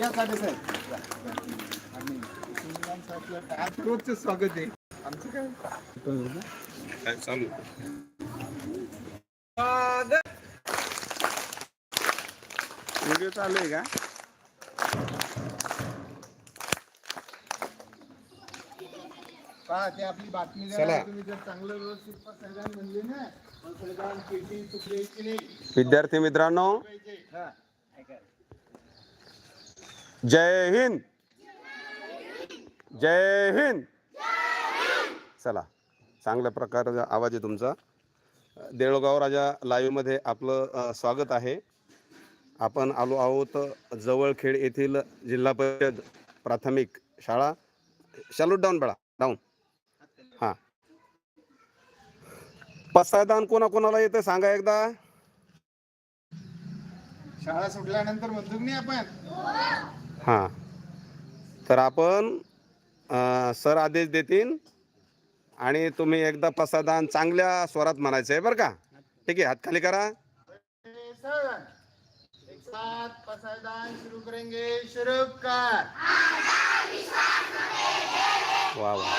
या साहेब. रोजचं स्वागत आहे. आमचं काय? काय चालू? व्हिडिओ चालू आहे का? पहा ते आपली बातमी. तुम्ही जर चांगलं व्यवस्थित म्हणले ना विद्यार्थी मित्रांनो. जय हिंद। जय हिंद। चला चांगल्या प्रकारचा आवाज आहे तुमचा. देळगाव राजा लाईव्हमध्ये आपलं स्वागत आहे. आपण आलो आहोत जवळखेड येथील जिल्हा परिषद प्राथमिक शाळा. शालूट डाऊन बळा डाऊन. हां. पसायदान कोणाकोणाला येतं सांगा एकदा. शाळा सुटल्यानंतर म्हणतो नाही आपण? हां. तर आपण सर आदेश देतील आणि तुम्ही एकदा पसादान चांगल्या स्वरात म्हणायचं आहे बरं का? ठीक आहे हात खाली करा ए, सर एक साथ पसायदान शुरू करेंगे शुरू कर वा वा.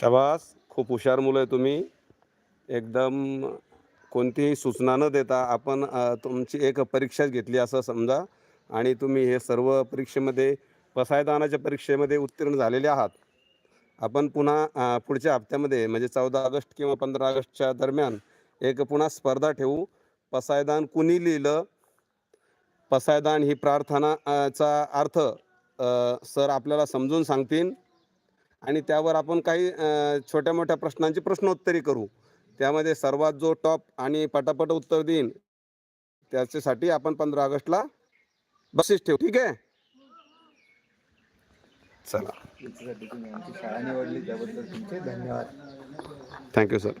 शबास. खूप हुशार मुलं आहे तुम्ही. एकदम कोणतीही सूचना न देता आपण तुमची एक परीक्षाच घेतली असं समजा आणि तुम्ही हे सर्व परीक्षेमध्ये पसायदानाच्या परीक्षेमध्ये उत्तीर्ण झालेले आहात. आपण पुन्हा पुढच्या हप्त्यामध्ये म्हणजे चौदा ऑगस्ट किंवा पंधरा ऑगस्टच्या दरम्यान एक पुन्हा स्पर्धा ठेवू. पसायदान कुणी लिहिलं? पसायदान ही प्रार्थनाचा अर्थ सर आपल्याला समजून सांगतील. आणि त्यावर आपण काही छोट्या मोठ्या प्रश्नांची प्रश्नोत्तरी करू. त्यामध्ये सर्वात जो टॉप आणि पटापट उत्तर देईन त्याच्यासाठी आपण पंधरा ऑगस्टला बक्षीस ठेवू ठीक आहे? चला. निवडली त्याबद्दल तुमचे धन्यवाद. Thank you sir